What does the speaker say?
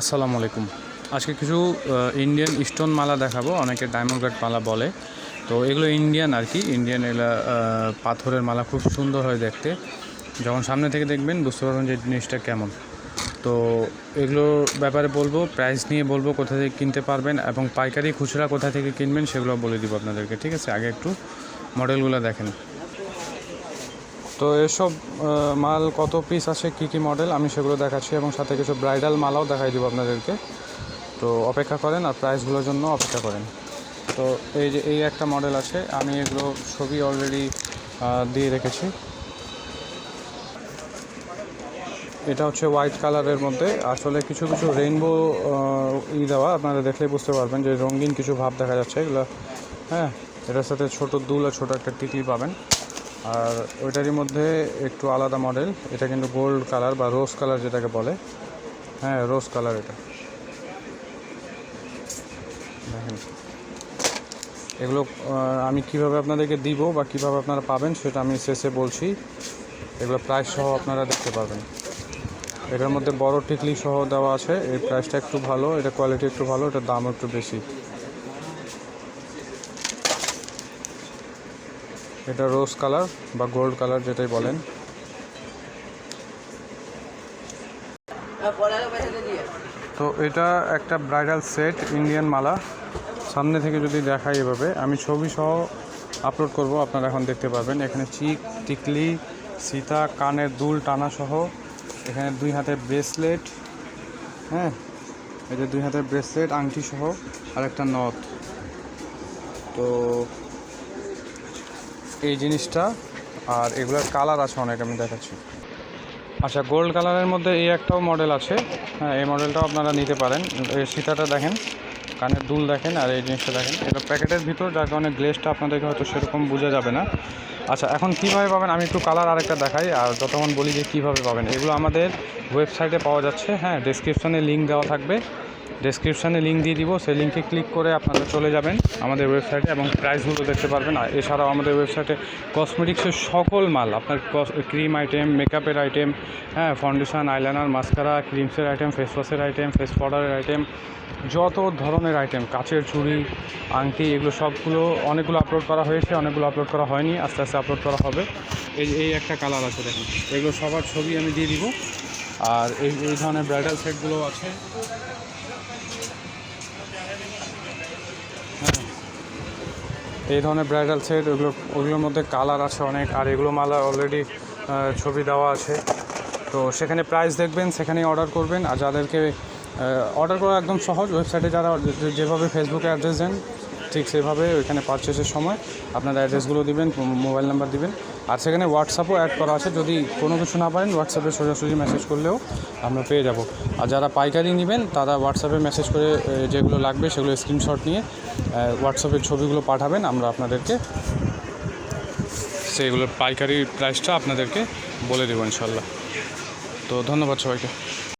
আসসালামু আলাইকুম। আজকে কিছু ইন্ডিয়ান স্টোন মালা দেখাবো, অনেকে ডায়মন্ড কাট মালা বলে। তো এগুলো ইন্ডিয়ান আর কি ইন্ডিয়ান এগুলো পাথরের মালা খুব সুন্দর হয় দেখতে। যখন সামনে থেকে দেখবেন বুঝতে পারবেন যে জিনিসটা কেমন। তো এগুলোর ব্যাপারে বলব প্রাইস নিয়ে বলব কোথা থেকে কিনতে পারবেন এবং পাইকারি খুচরা কোথা থেকে কিনবেন সেগুলো বলে দিব আপনাদেরকে, ঠিক আছে? আগে একটু মডেলগুলো দেখেন। তো এসব মাল কত পিস আছে, কি কি মডেল আমি সেগুলো দেখাচ্ছি এবং সাথে কিছু ব্রাইডাল মালাও দেখাই দিব আপনাদেরকে। তো অপেক্ষা করেন আর প্রাইসগুলোর জন্য অপেক্ষা করেন। তো এই যে, এই একটা মডেল আছে, আমি এগুলো ছবি অলরেডি দিয়ে রেখেছি। এটা হচ্ছে হোয়াইট কালারের মধ্যে। আসলে কিছু কিছু রেইনবো ই দেওয়া, আপনারা দেখলেই বুঝতে পারবেন যে রঙিন কিছু ভাব দেখা যাচ্ছে। এগুলো হ্যাঁ এটার সাথে ছোট দুল আর ছোটো একটা টিকলি পাবেন। আর ওইটারই মধ্যে একটু আলাদা মডেল এটা কিন্তু গোল্ড কালার বা রোজ কালার যেটাকে বলে। হ্যাঁ রোজ কালার এটা। দেখেন। এগুলো আমি কীভাবে আপনাদেরকে দিব বা কীভাবে আপনারা পাবেন সেটা আমি শেষে বলছি। এগুলো প্রাইস সহ আপনারা দেখতে পাবেন এটার মধ্যে বড় টিকলি সহ দেওয়া আছে। এর প্রাইসটা একটু ভালো, এটা কোয়ালিটি একটু ভালো, এটার দাম একটু বেশি। এটা রোজ কালার বা গোল্ড কালার যেটাই বলেন। তো এটা একটা ব্রাইডাল সেট ইন্ডিয়ান মালা। সামনে থেকে যদি দেখাই এভাবে, আমি ছবি সহ আপলোড করব, আপনারা এখন দেখতে পাবেন এখানে চিক টিকলি, সীতা, কানের দুল, টানা সহ। এখানে দুই হাতের ব্রেসলেট হ্যাঁ? এটা দুই হাতের ব্রেসলেট আংটি সহ আর একটা নথ। তো এই জিনিসটা আর এগুলোর কালার আছে অনেক, আমি দেখাচ্ছি। আচ্ছা গোল্ড কালারের মধ্যে এই একটাও মডেল আছে। হ্যাঁ এই মডেলটাও আপনারা নিতে পারেন। এই সীতাটা দেখেন, কানের দুল দেখেন আর এই জিনিসটা দেখেন। এটা প্যাকেটের ভিতর, যার কারণে গ্লেসটা আপনাদেরকে হয়তো সেরকম বোঝা যাবে না। আচ্ছা এখন কীভাবে পাবেন? আমি একটু কালার আরেকটা দেখাই আর যতক্ষণ বলি যে কীভাবে পাবেন। এগুলো আমাদের ওয়েবসাইটে পাওয়া যাচ্ছে। হ্যাঁ ডেসক্রিপশানে লিঙ্ক দেওয়া থাকবে। ডেসক্রিপশানে লিঙ্ক দিয়ে দিব। সেই লিঙ্কে ক্লিক করে আপনারা চলে যাবেন আমাদের ওয়েবসাইটে এবং প্রাইসগুলো দেখতে পারবেন। আর এছাড়াও আমাদের ওয়েবসাইটে কসমেটিক্সের সকল মাল, আপনার ক্রিম আইটেম মেকআপের আইটেম হ্যাঁ ফাউন্ডেশন আইলাইনার মাস্কারা ক্রিমসের আইটেম ফেস ওয়াশের আইটেম ফেস পাউডারের আইটেম যত ধরনের আইটেম কাচের চুড়ি, আংটি, এগুলো সবগুলো, অনেকগুলো আপলোড করা হয়েছে, অনেকগুলো আপলোড করা হয়নি, আস্তে আস্তে আপলোড করা হবে। এই এই একটা কালার আছে দেখুন। এগুলো সবার ছবি আমি দিয়ে দিব। আর এই এই ধরনের ব্রাইডাল সেটগুলো আছে। এই ধরনের ব্রাইডাল সেট ওগুলো, ওগুলোর মধ্যে কালার আছে অনেক, আর এগুলো মালা অলরেডি ছবি দেওয়া আছে। তো সেখানে প্রাইস দেখবেন, সেখানেই অর্ডার করবেন। আর যাদেরকে অর্ডার করা একদম সহজ ওয়েবসাইটে যারা যেভাবে ফেসবুকে অ্যাড্রেস দেন ঠিক সেভাবে ওইখানে পারচেসের সময় আপনার অ্যাড্রেসগুলো দিবেন মোবাইল নাম্বার দিবেন। আর সেখানে হোয়াটসঅ্যাপও অ্যাড করা আছে, যদি কোনো কিছু না পারেন হোয়াটসঅ্যাপে সোজাসুজি মেসেজ করলেও আমরা পেয়ে যাব। আর যারা পাইকারি নেবেন, তারা হোয়াটসঅ্যাপে মেসেজ করে যেগুলো লাগবে সেগুলো স্ক্রিনশট নিয়ে হোয়াটসঅ্যাপের ছবিগুলো পাঠাবেন, আমরা আপনাদেরকে সেগুলোর পাইকারি প্রাইসটা আপনাদেরকে বলে দেবো ইনশাল্লাহ। তো ধন্যবাদ সবাইকে।